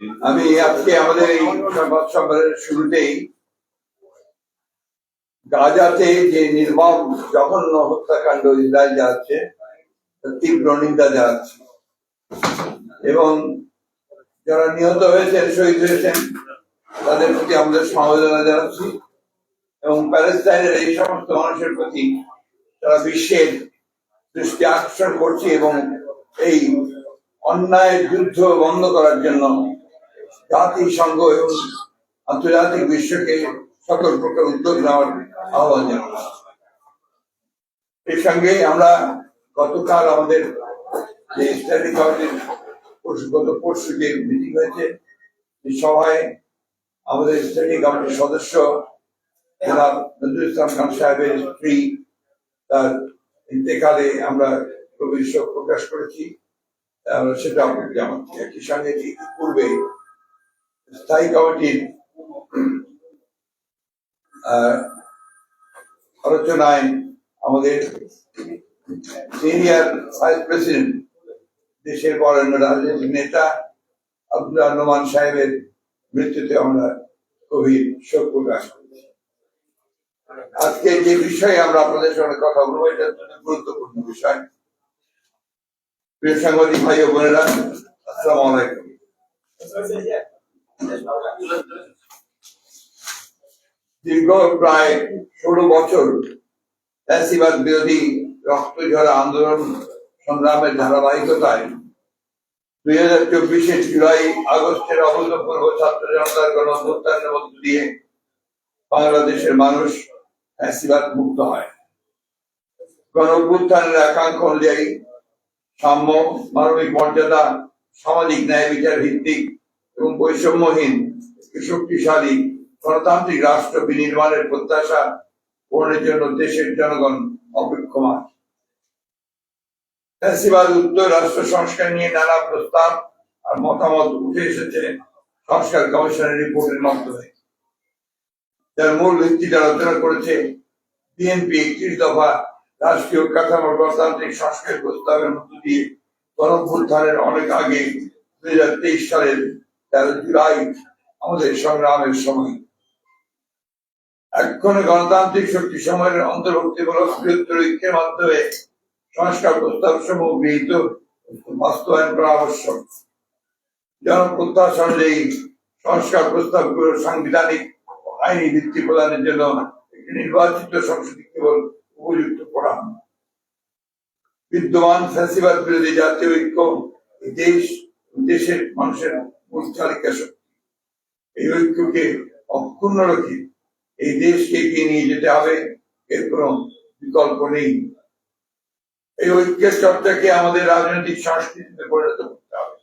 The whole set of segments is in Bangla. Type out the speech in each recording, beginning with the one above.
আমি আজকে আমাদের এই সংবাদ সম্মেলনের শুরুতেই গাজাতে যে নির্মম, জঘন্য হত্যাকাণ্ড ইসরায়েল যাচ্ছে তীব্র নিন্দা জানাচ্ছি। এবং যারা নিহত হয়েছেন, শহীদ হয়েছেন, তাদের প্রতি আমাদের সমবেদনা জানাচ্ছি। এবং প্যালেস্টাইনের এই সমস্ত মানুষের প্রতি তারা বিশ্বের দৃষ্টি আকর্ষণ করছি এবং এই অন্যায় যুদ্ধ বন্ধ করার জন্য জাতিসংঘ এবং আন্তর্জাতিক বিশ্বকে সকল প্রকার উদ্যোগ নেওয়ার আহ্বান জানাচ্ছি এর সঙ্গে আমরা গতকাল আমাদের যে স্টাডি কমিটির গত পরশু যে মিটিং হয়েছে, এই সভায় আমাদের স্টাডি কমিটির সদস্য নজরুল ইসলাম খান সাহেবের স্ত্রী, তার ইন্তেকালে আমরা গভীর শোক প্রকাশ করেছি। সেটা জানাচ্ছি। একই সঙ্গে পূর্বে স্থায়ী কমিটির আলোচনায় আমাদের সিনিয়র ভাইস প্রেসিডেন্ট দেশের বরেণ্য রাজনৈতিক নেতা আব্দুল নোমান সাহেবের মৃত্যুতে আমরা গভীর শোক প্রকাশ করেছি। আজকে যে বিষয়ে আমরা আপনাদের সঙ্গে কথা বলব, এটা গুরুত্বপূর্ণ বিষয়। প্রিয় সাংবাদিক ভাই বোনেরা, আসসালামু আলাইকুম। দীর্ঘ প্রায় ষোলো বছর ফ্যাসিবাদ বিরোধী রক্ত ঝরা আন্দোলন সংগ্রামের ধারাবাহিকতায় দুই হাজার চব্বিশের জুলাই আগস্টের অভূতপূর্ব ছাত্র জনতার গণ অভ্যুত্থানের মধ্য দিয়ে বাংলাদেশের মানুষ ফ্যাসিবাদ মুক্ত হয়। গণ অভ্যুত্থানের একাঙ্ক অনুযায়ী সাম্য, মানবিক মর্যাদা, সামাজিক ন্যায় বিচার ভিত্তিক এবং বৈষম্যহীন শক্তিশালী, গণতান্ত্রিক রাষ্ট্র বিনির্মাণের প্রত্যাশা পূরণের জন্য দেশের জনগণ অপেক্ষমান। ফ্যাসিবাদ উত্তর রাষ্ট্র সংস্কার নিয়ে নানা প্রস্তাব আর মতামত উঠে এসেছে সংস্কার কমিশনের রিপোর্টের মাধ্যমে। যার মূল ভিত্তিতে আলোচনা করেছে, বিএনপি একত্রিশ দফা রাষ্ট্রীয় কাঠামোর গণতান্ত্রিক সংস্কার প্রস্তাবের মধ্য দিয়ে গণভ্যুত্থানের অনেক আগে দুই হাজার তেইশ সালের তেরো জুলাই আমাদের সংগ্রামের সময়। এক্ষণে গণতান্ত্রিক শক্তি সময়ের অন্তর্ভুক্তিমূলক বৃহত্তর ঐক্যের মাধ্যমে সংস্কার প্রস্তাব সমূহ গৃহীত বাস্তবায়ন করা আবশ্যক। জনপ্রত্যাশা অনুযায়ী সংস্কার প্রস্তাবগুলো সাংবিধানিক আইনি ভিত্তি প্রদানের জন্য একটি নির্বাচিত সংসদে কেবল উপযুক্ত করা বিদ্যমান ফ্যাসিবাদ বিরোধী জাতীয় ঐক্য দেশ দেশের মানুষের মূল চালিকা শক্তি। এই ঐক্যকে অক্ষুণ্ণ রেখে। এই দেশকে এগিয়ে নিয়ে যেতে হবে এর কোনো বিকল্প নেই। এই ঐক্যের চর্চাকে আমাদের রাজনৈতিক সংস্কৃতিতে পরিণত করতে হবে।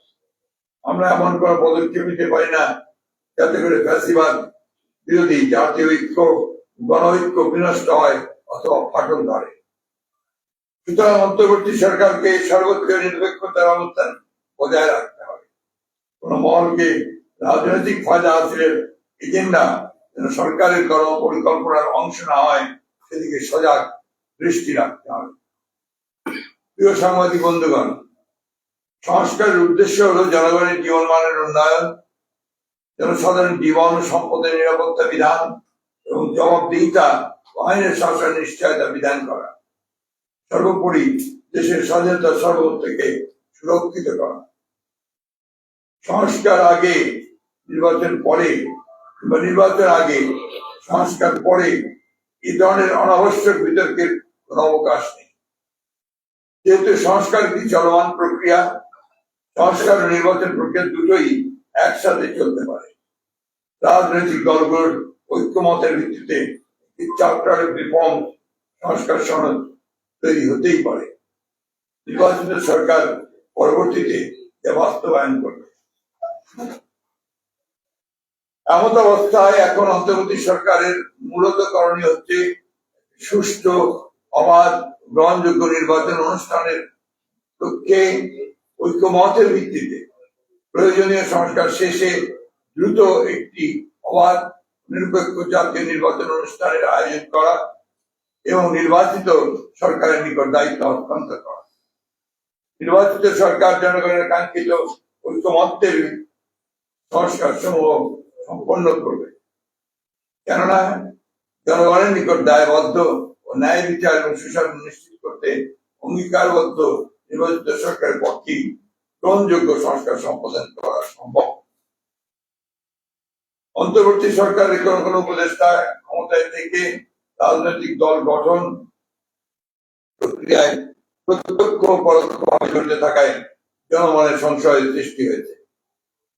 আমরা এমন কোনো পদক্ষেপ নিতে পারি না, যাতে করে ফ্যাসিবাদ বিরোধী জাতীয় ঐক্য গণ ঐক্য বিনষ্ট হয় অথবা ফাটল ধরে। সুতরাং অন্তর্বর্তী সরকারকে সর্বোচ্চ নিরপেক্ষতার অবস্থান বজায় রাখতে কোন মহলকে রাজনৈতিক ফায়দা হাসিলের এজেন্ডা যেন সরকারের কর্ম পরিকল্পনার অংশ না হয়, সেদিকে সজাগ দৃষ্টি রাখতে হবে। প্রিয় সাংবাদিক বন্ধুগণ, সংস্কারের উদ্দেশ্য হলো জনগণের জীবনমানের উন্নয়ন, জনসাধারণ জীবন সম্পদের নিরাপত্তা বিধান এবং জবাবদিহিতা আইনের শাসন নিশ্চয়তা বিধান করা। সর্বোপরি দেশের স্বাধীনতা সর্বত থেকে সুরক্ষিত করা। সংস্কার আগে, নির্বাচন পরে বা নির্বাচন আগে, সংস্কার পরে এই ধরনের অনাবশ্যক বিতর্কের কোনো অবকাশ নেই। যেহেতু সংস্কার একটি চলমান প্রক্রিয়া, সংস্কার ও নির্বাচন প্রক্রিয়া দুটোই একসাথে চলতে পারে। রাজনৈতিক দলগুলোর ঐক্যমতের ভিত্তিতে চার্টার রিফর্ম সংস্কার সনদ তৈরি হতেই পারে। নির্বাচিত সরকার পরবর্তীতে বাস্তবায়ন করবে। এমন অবস্থায় এখন অন্তর্বর্তী সরকারের মূলত করণীয় হচ্ছে সুষ্ঠু, অবাধ, গ্রহণযোগ্য নির্বাচন অনুষ্ঠানের লক্ষ্যে ঐক্যমতের ভিত্তিতে প্রয়োজনীয় সংস্কার শেষে দ্রুত একটি অবাধ, নিরপেক্ষ জাতীয় নির্বাচন অনুষ্ঠানের আয়োজন করা এবং নির্বাচিত সরকারের নিকট দায়িত্ব হস্তান্তর করা। নির্বাচিত সরকার জনগণের কাঙ্ক্ষিত ঐক্যমত্যের সংস্কার সমূহ সম্পন্ন করবে। কেননা জনগণের নিকট দায়বদ্ধ ও ন্যায় বিচার এবং সুশাসন নিশ্চিত করতে অঙ্গীকারবদ্ধ নির্বাচিত সরকারের পক্ষেই গ্রহণযোগ্য সংস্কার সম্পাদন করা সম্ভব। অন্তর্বর্তী সরকারের কোন কোন উপদেষ্টা ক্ষমতায় থেকে রাজনৈতিক দল গঠন প্রক্রিয়ায় প্রত্যক্ষ ও পরোক্ষভাবে জড়িত থাকায় জনমনের সংশয়ের সৃষ্টি হয়েছে।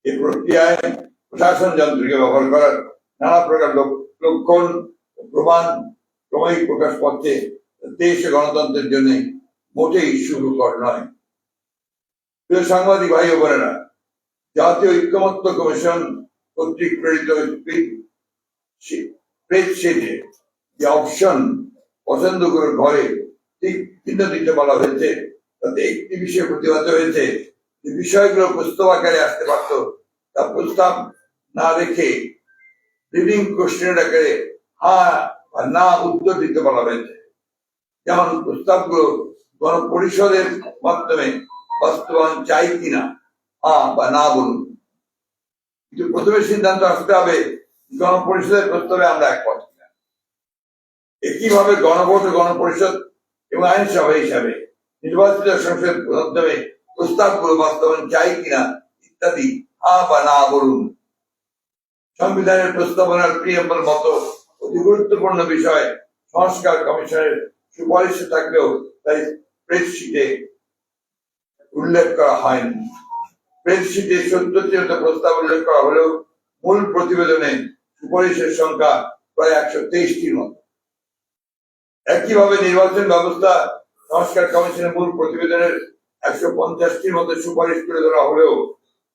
এই প্রক্রিয়ায় প্রশাসন যন্ত্রকে ব্যবহার করার নানা প্রকার লক্ষণ, প্রমাণ ক্রমেই প্রকাশ পাচ্ছে দেশ গণতন্ত্রের জন্য মোটেই শুভকর নয়। সাংবাদিক ভাই বোনেরা, জাতীয় ঐক্যমত্য কমিশন কর্তৃক প্রেরিত স্প্রেডশিটে যে অপশন পছন্দ করে ঘরে ঠিক চিহ্ন দিতে বলা হয়েছে, তাতে একটি বিষয়ে প্রতিবাদ হয়েছে। যে বিষয়গুলো প্রস্তাব আকারে আসতে পারত, তা প্রস্তাব না রেখে রিডিং কোশ্চেনের আকারে হ্যাঁ বা না উত্তর দিতে বলা হয়েছে। যেমন প্রস্তাবগুলো গণপরিষদের মাধ্যমে বাস্তবায়ন চাই কিনা হ্যাঁ বা না বলুন। কিন্তু প্রথমে সিদ্ধান্ত আসতে হবে, গণপরিষদের প্রস্তাবে আমরা একমত কিনা। একইভাবে গণভোট গণপরিষদ এবং আইনসভা হিসাবে নির্বাচিত সংসদ মাধ্যমে প্রস্তাবগুলো বাস্তবায়ন চাই কিনা ইত্যাদি হ্যাঁ বা না বলুন। সংবিধানের প্রস্তাবনার প্রিয়ম্বল মতো অতি গুরুত্বপূর্ণ বিষয় সংস্কার কমিশনের সুপারিশে থাকলেও তাই স্প্রেডশিটে উল্লেখ করা হয়নি। স্প্রেডশিটে সত্তরটি প্রস্তাব উল্লেখ করা হলেও মূল প্রতিবেদনে সুপারিশের সংখ্যা প্রায় একশো তেইশটির মতো। একইভাবে নির্বাচন ব্যবস্থা সংস্কার কমিশনের মূল প্রতিবেদনের একশো পঞ্চাশটির মতো সুপারিশ তুলে ধরা হলেও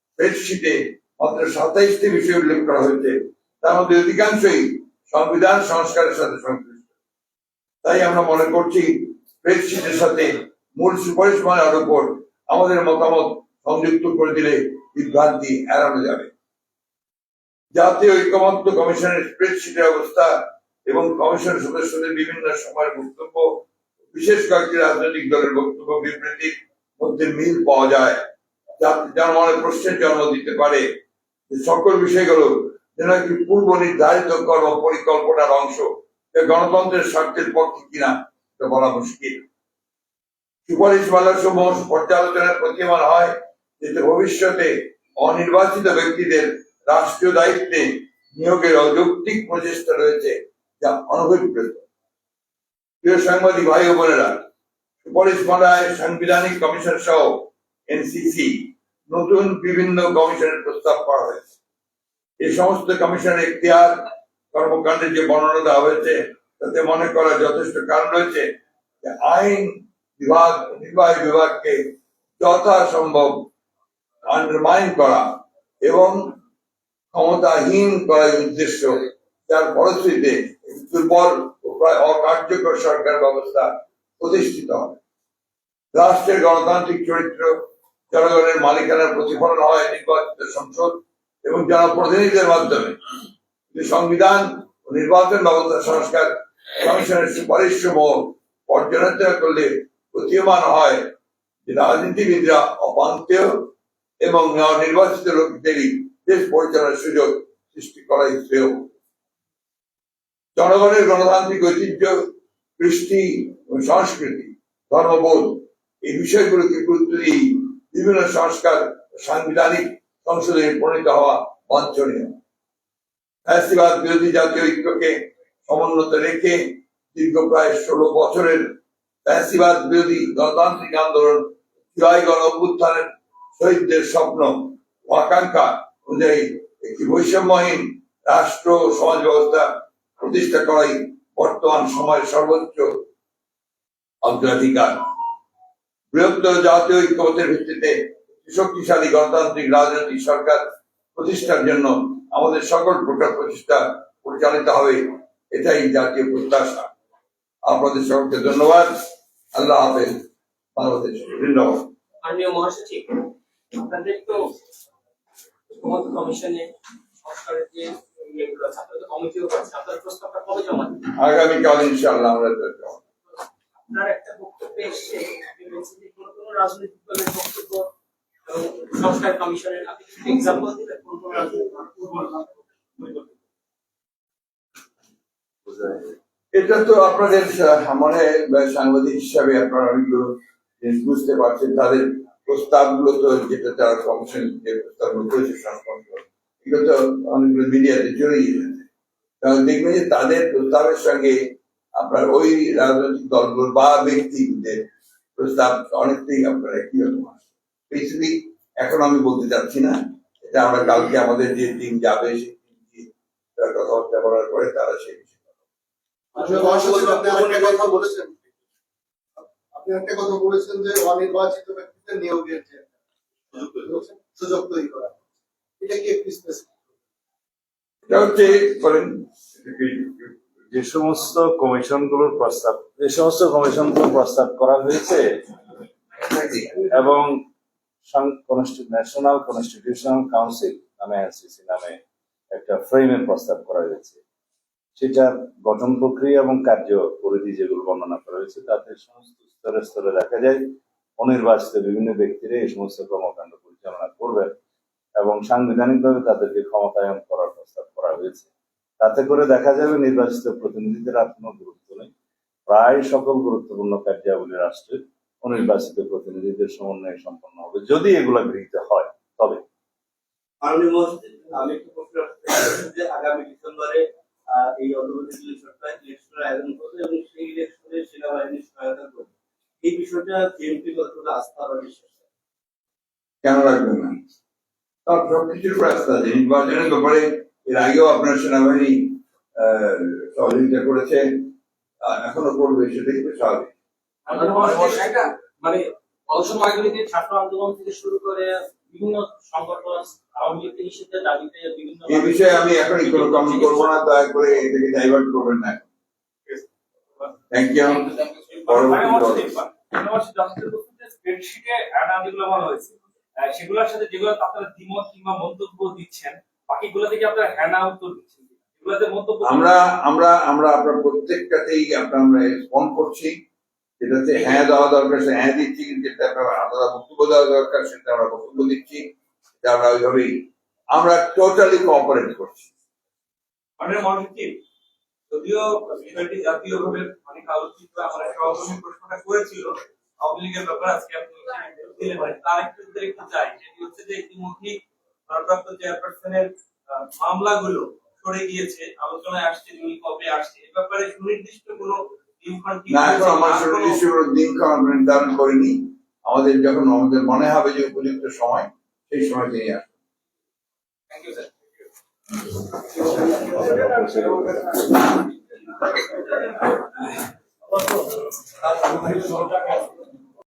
স্প্রেডশিটে মাত্র সাতাইশটি বিষয় উল্লেখ করা হয়েছে। তার মধ্যে অধিকাংশই সংবিধান সংস্কারের সাথে সংশ্লিষ্ট। তাই আমরা মনে করছি স্প্রেডশিটের সাথে মূল সুপারিশ মানার উপর আমাদের মতামত সংযুক্ত করে দিলে বিভ্রান্তি এড়ানো যাবে। জাতীয় ঐক্যমত্য কমিশনের স্প্রেডশিটের অবস্থা এবং কমিশন সদস্যদের বিভিন্ন সময়ের বক্তব্য, বিশেষ কয়েকটি রাজনৈতিক দলের বক্তব্য বিবৃতির মধ্যে মিল পাওয়া যায় যাতে জনমনে প্রশ্নের জন্ম দিতে পারে। সকল বিষয়গুলো যেন একটি পূর্ব নির্ধারিত কর্ম পরিকল্পনার অংশ গণতন্ত্রের স্বার্থের পক্ষে কিনা তা বলা মুশকিল। সুপারিশ মালার সমূহ পর্যালোচনার প্রতীয়মান হয়, যাতে ভবিষ্যতে অনির্বাচিত ব্যক্তিদের রাষ্ট্রীয় দায়িত্বে নিয়োগের অযৌক্তিক প্রচেষ্টা রয়েছে, যা অনভিপ্রেত। প্রিয় সাংবাদিক ভাই ও বোনেরা সুপারিশ মালায় সাংবিধানিক কমিশন সহ এনসিসি নতুন বিভিন্ন কমিশনের প্রস্তাব করা হয়েছে। এই সমস্ত কমিশনের এখতিয়ার কর্মকাণ্ডের যে বর্ণনা দেওয়া হয়েছে, তাতে মনে করা যথেষ্ট কারণ রয়েছে যে আইন বিভাগ, নির্বাহী বিভাগকে যথাসম্ভব আন্ডারমাইন করা এবং ক্ষমতাহীন করার উদ্দেশ্য যার ফলশ্রুতিতে দুর্বল প্রায় অকার্যকর সরকার ব্যবস্থা প্রতিষ্ঠিত হবে। রাষ্ট্রের গণতান্ত্রিক চরিত্র, জনগণের মালিকানার প্রতিফলন হয় নির্বাচিত সংসদ এবং জনপ্রতিনিধিদের মাধ্যমে। সংবিধান ও নির্বাচন ব্যবস্থা সংস্কার কমিশনের সুপারিশ সমূহ পর্যালোচনা করলে প্রতীয়মান হয় যে রাজনীতিবিদরা অপান্তেয় এবং নির্বাচিত লোকদেরই দেশ পরিচালনার সুযোগ সৃষ্টি করাই শ্রেয়। জনগণের গণতান্ত্রিক ঐতিহ্য কৃষ্টি ও সংস্কৃতি, ধর্মবোধ, এই বিষয়গুলোকে গুরুত্ব দিয়ে বিভিন্ন সংস্কার, সাংবিধানিক সংশোধনে পরিণত হওয়া বাঞ্ছনীয়। বিরোধী জাতীয় ঐক্যকে সমুন্নত রেখে দীর্ঘ প্রায় ষোলো বছরের ফ্যাসিবাদ বিরোধী গণতান্ত্রিক আন্দোলন জুলাই গণ অভ্যুত্থানের শহীদদের স্বপ্ন ও আকাঙ্ক্ষা অনুযায়ী একটি বৈষম্যহীন রাষ্ট্র সমাজ ব্যবস্থা প্রতিষ্ঠা করাই বর্তমান সময়ের সর্বোচ্চ অগ্রাধিকার। বৃহত্তর জাতীয় ঐক্যবদ্ধের ভিত্তিতে শক্তিশালী গণতান্ত্রিক রাজনৈতিক সরকার প্রতিষ্ঠার জন্য আমাদের সকল প্রকার প্রচেষ্টা পরিচালিত হবে, এটাই জাতীয় প্রত্যাশা। আপনাদের সকলকে ধন্যবাদ। আল্লাহ হাফেজ। বাংলাদেশ ধন্যবাদ মাননীয় মহাসচিব, আপনাদের তো কমিশনে সংস্কারের যে ইয়েগুলো আছে কমিটিও করছে আপনার প্রস্তাবটা কবে জমা আগামীকাল ইনশাআল্লাহ আমরা চলছে আপনার একটা বক্তব্য এসছে কোনো কোনো রাজনৈতিক দলের বক্তব্য সংস্কার কমিশনের আপনি এক্সাম্পল দিবেন কোন কোন এটা তো আপনাদের মনে সাংবাদিক হিসাবে আপনারা অনেকগুলো বুঝতে পারছেন তাদের প্রস্তাবগুলো তো যেটা তারা কমিশন যে প্রস্তাবগুলো করেছে তো অনেকগুলো মিডিয়াতে জড়িয়ে গেছে। কারণ দেখবেন যে তাদের প্রস্তাবের সঙ্গে আপনার ওই রাজনৈতিক দলগুলো বা ব্যক্তিদের প্রস্তাব অনেকটাই আপনার একই রকম স্পেসিফিক এখন আমি বলতে চাচ্ছি না এটা আমরা কালকে আমাদের যে টিম যাবে সেই টিম কথাবার্তা বলার পরে তারা সেই বিষয়ে আপনি মহাসচিব, কথা বলেছেন। আপনি একটা কথা বলেছেন যে অনির্বাচিত ব্যক্তিদের নিয়োগের যে সুযোগ তৈরি করা এটা কি একটু এটা হচ্ছে বলেন, যে সমস্ত কমিশনগুলোর প্রস্তাব, যে সমস্ত কমিশনগুলো প্রস্তাব করা হয়েছে, এবং ন্যাশনাল কনস্টিটিউশনাল কাউন্সিল নামে, এনসিসি নামে একটা ফ্রেমের প্রস্তাব করা হয়েছে। সেটার গঠন প্রক্রিয়া এবং কার্য পরিধি যেগুলো বর্ণনা করা হয়েছে, তাতে সমস্ত স্তরে স্তরে দেখা যায়, অনির্বাচিত বিভিন্ন ব্যক্তিরা এই সমস্ত কর্মকাণ্ড পরিচালনা করবেন। এবং সাংবিধানিকভাবে তাদেরকে ক্ষমতায়ন করার প্রস্তাব করা হয়েছে। তাতে করে দেখা যাবে নির্বাচিত প্রতিনিধিদের আর কোনো গুরুত্ব নেই। প্রায় সকল গুরুত্বপূর্ণ কার্যাবলী রাষ্ট্রের অনির্বাচিত প্রতিনিধিদের সমন্বয়ে সম্পন্ন হবে। যদি এগুলো গৃহীত হয় তবে। আমি একটু প্রশ্ন রাখতে যে আগামী ডিসেম্বরে আহ, এই অন্তর্বর্তী ইলেকশনটা ইলেকশনের আয়োজন করবে এবং সেই ইলেকশনে সেনাবাহিনীর সহায়তা করবে। এই বিষয়টা বিএনপি কতটা আস্থা বা বিশ্বাস কেন রাখবেন না? তার সবকিছুর আস্থা আছে নির্বাচনের ব্যাপারে এর আগেও আপনার সেনাবাহিনী সহযোগিতা করেছে এখনও করবে স্বাভাবিক। মানে ছাত্র আন্দোলন থেকে শুরু করে বিভিন্ন সংগঠন আওয়ামী লীগ নিষিদ্ধের দাবিতে বিভিন্ন এই বিষয়ে আমি এখনই কোনো কমেন্ট করব না দয়া করে এটাকে ডাইভার্ট করবেন না। থ্যাংক ইউ পরবর্তী দল। স্প্রেডশিটে অ্যাডা যেগুলো বলা হয়েছে। সেগুলোর সাথে যেগুলো আপনারা দ্বিমত কিংবা মন্তব্য দিচ্ছেন বাকিগুলো থেকে আপনারা হ্যানা উত্তর দিচ্ছেন আমরা আমরা আমরা আপনার প্রত্যেকটাতেই আপনার আমরা রেসপন্ড করছি যেটাতে হ্যাঁ দেওয়া দরকার সে হ্যাঁ দিচ্ছি যেটা আপনার আলাদা বক্তব্য দেওয়া দরকার সেটা আমরা বক্তব্য দিচ্ছি এটা আমরা ওইভাবেই আমরা টোটালি কোঅপারেট করছি। আমাদের মহাসচিব যদিও বিষয়টি জাতীয়ভাবে অনেক আলোচিত আমার সহকর্মী প্রশ্নটা করেছিল আওয়ামী লীগের ব্যাপার আজকে আপনি তার একটু একটু চাই সেটি হচ্ছে যে ইতিমধ্যেই ভারপ্রাপ্ত চেয়ারপারসনের মামলাগুলো সরে গিয়েছে আলোচনায় আসছে কবে আসছে এ ব্যাপারে সুনির্দিষ্ট কোনো দিনক্ষণ নির্ধারণ করিনি। আমাদের যখন আমাদের মনে হবে যে উপযুক্ত সময় সেই সময় তিনি আসবেন। Thank you, sir. সেটা-